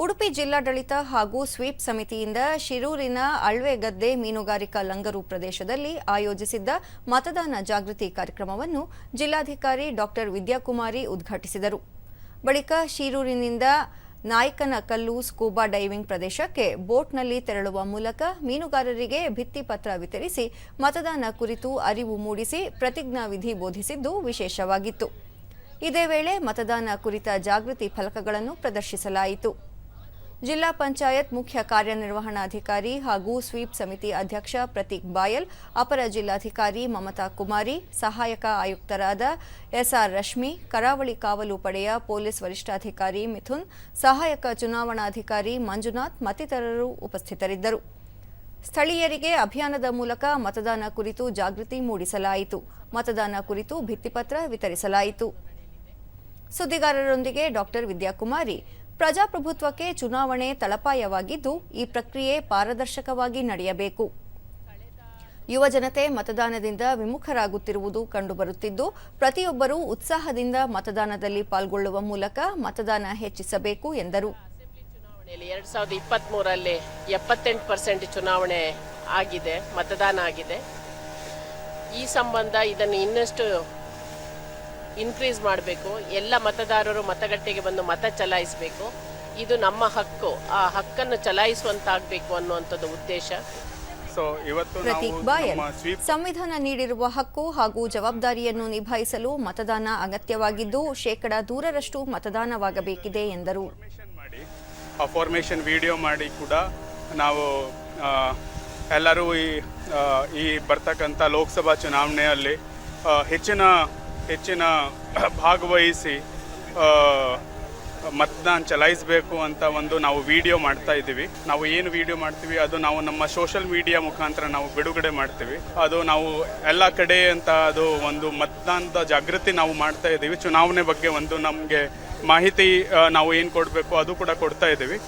ಉಡುಪಿ ಜಿಲ್ಲಾಡಳಿತ ಹಾಗೂ ಸ್ವೀಪ್ ಸಮಿತಿಯಿಂದ ಶಿರೂರಿನ ಅಳ್ವೆಗದ್ದೆ ಮೀನುಗಾರಿಕಾ ಲಂಗರು ಪ್ರದೇಶದಲ್ಲಿ ಆಯೋಜಿಸಿದ್ದ ಮತದಾನ ಜಾಗೃತಿ ಕಾರ್ಯಕ್ರಮವನ್ನು ಜಿಲ್ಲಾಧಿಕಾರಿ ಡಾಕ್ಟರ್ ವಿದ್ಯಾಕುಮಾರಿ ಉದ್ಘಾಟಿಸಿದರು. ಬಳಿಕ ಶಿರೂರಿನಿಂದ ನಾಯ್ಕನಕಲ್ಲು ಸ್ಕೂಬಾ ಡೈವಿಂಗ್ ಪ್ರದೇಶಕ್ಕೆ ಬೋಟ್ನಲ್ಲಿ ತೆರಳುವ ಮೂಲಕ ಮೀನುಗಾರರಿಗೆ ಭಿತ್ತಿಪತ್ರ ವಿತರಿಸಿ ಮತದಾನ ಕುರಿತು ಅರಿವು ಮೂಡಿಸಿ ಪ್ರತಿಜ್ಞಾವಿಧಿ ಬೋಧಿಸಿದ್ದು ವಿಶೇಷವಾಗಿತ್ತು. ಇದೇ ವೇಳೆ ಮತದಾನ ಕುರಿತ ಜಾಗೃತಿ ಫಲಕಗಳನ್ನು ಪ್ರದರ್ಶಿಸಲಾಯಿತು. ಜಿಲ್ಲಾ ಪಂಚಾಯತ್ ಮುಖ್ಯ ಕಾರ್ಯನಿರ್ವಹಣಾಧಿಕಾರಿ ಹಾಗೂ ಸ್ವೀಪ್ ಸಮಿತಿ ಅಧ್ಯಕ್ಷ ಪ್ರತೀಕ್ ಬಾಯಲ್, ಅಪರ ಜಿಲ್ಲಾಧಿಕಾರಿ ಮಮತಾ ಕುಮಾರಿ, ಸಹಾಯಕ ಆಯುಕ್ತರಾದ ಎಸ್ಆರ್ ರಶ್ಮಿ, ಕರಾವಳಿ ಕಾವಲು ಪಡೆಯ ಪೊಲೀಸ್ ವರಿಷ್ಠಾಧಿಕಾರಿ ಮಿಥುನ್, ಸಹಾಯಕ ಚುನಾವಣಾಧಿಕಾರಿ ಮಂಜುನಾಥ್ ಮತ್ತಿತರರು ಉಪಸ್ಥಿತರಿದ್ದರು. ಸ್ಥಳೀಯರಿಗೆ ಅಭಿಯಾನದ ಮೂಲಕ ಮತದಾನ ಕುರಿತು ಜಾಗೃತಿ ಮೂಡಿಸಲಾಯಿತು. ಮತದಾನ ಕುರಿತು ಭಿತ್ತಿಪತ್ರ ವಿತರಿಸಲಾಯಿತು. ಸುದ್ದಿಗಾರರೊಂದಿಗೆ ಡಾಕ್ಟರ್ ವಿದ್ಯಾಕುಮಾರಿ ಪ್ರಜಾಪ್ರಭುತ್ವಕ್ಕೆ ಚುನಾವಣೆ ತಳಪಾಯವಾಗಿದ್ದು ಈ ಪ್ರಕ್ರಿಯೆ ಪಾರದರ್ಶಕವಾಗಿ ನಡೆಯಬೇಕು. ಯುವ ಜನತೆ ಮತದಾನದಿಂದ ವಿಮುಖರಾಗುತ್ತಿರುವುದು ಕಂಡುಬರುತ್ತಿದ್ದು, ಪ್ರತಿಯೊಬ್ಬರೂ ಉತ್ಸಾಹದಿಂದ ಮತದಾನದಲ್ಲಿ ಪಾಲ್ಗೊಳ್ಳುವ ಮೂಲಕ ಮತದಾನ ಹೆಚ್ಚಿಸಬೇಕು ಎಂದರು. ಎರಡ್ ಸಾವಿರದ ಇಪ್ಪತ್ತ್ ಮೂರಲ್ಲಿ ಎಪ್ಪತ್ತೆಂಟು ಪರ್ಸೆಂಟ್ ಚುನಾವಣೆ ಆಗಿದೆ, ಮತದಾನ ಆಗಿದೆ. ಈ ಸಂಬಂಧ ಇದನ್ನು ಇನ್ನಷ್ಟು ಇನ್ಕ್ರೀಸ್ ಮಾಡಬೇಕು. ಎಲ್ಲ ಮತದಾರರು ಮತಗಟ್ಟೆಗೆ ಬಂದು ಮತ ಚಲಾಯಿಸಬೇಕು. ಇದು ನಮ್ಮ ಹಕ್ಕು. ಆ ಹಕ್ಕನ್ನು ಚಲಾಯಿಸುವಂತಾಗಬೇಕು ಅನ್ನುವಂಥದ್ದು ಉದ್ದೇಶ. ಸೊ ಇವತ್ತು ನಾವು ಪ್ರತೀಕ್ ಬಾಯಲ್. ನಮ್ಮ ಸಂವಿಧಾನ ನೀಡಿರುವ ಹಕ್ಕು ಹಾಗೂ ಜವಾಬ್ದಾರಿಯನ್ನು ನಿಭಾಯಿಸಲು ಮತದಾನ ಅಗತ್ಯವಾಗಿದ್ದು ಶೇಕಡ ದೂರರಷ್ಟು ಮತದಾನವಾಗಬೇಕಿದೆ ಎಂದರು. ಫಾರ್ಮೇಶನ್ ಮಾಡಿ. ಆ ಫಾರ್ಮೇಷನ್ ವಿಡಿಯೋ ಮಾಡಿ ಕೂಡ ನಾವು ಎಲ್ಲರೂ ಈ ಈ ಬರ್ತಕ್ಕಂಥ ಲೋಕಸಭಾ ಚುನಾವಣೆಯಲ್ಲಿ ಹೆಚ್ಚಿನ ಹೆಚ್ಚಿನ ಭಾಗವಹಿಸಿ ಮತದಾನ ಚಲಾಯಿಸಬೇಕು ಅಂತ ಒಂದು ನಾವು ವಿಡಿಯೋ ಮಾಡ್ತಾ ಇದ್ದೀವಿ. ನಾವು ಏನು ವಿಡಿಯೋ ಮಾಡ್ತೀವಿ? ಅದು ನಾವು ನಮ್ಮ ಸೋಷಲ್ ಮೀಡಿಯಾ ಮುಖಾಂತರ ನಾವು ಬಿಡುಗಡೆ ಮಾಡ್ತೀವಿ. ಅದು ನಾವು ಎಲ್ಲ ಕಡೆ ಅಂತ ಅದು ಒಂದು ಮತದಾನದ ಜಾಗೃತಿ ನಾವು ಮಾಡ್ತಾ ಇದ್ದೀವಿ. ಚುನಾವಣೆ ಬಗ್ಗೆ ಒಂದು ನಮಗೆ ಮಾಹಿತಿ ನಾವು ಏನು ಕೊಡಬೇಕು ಅದು ಕೂಡ ಕೊಡ್ತಾ ಇದ್ದೀವಿ.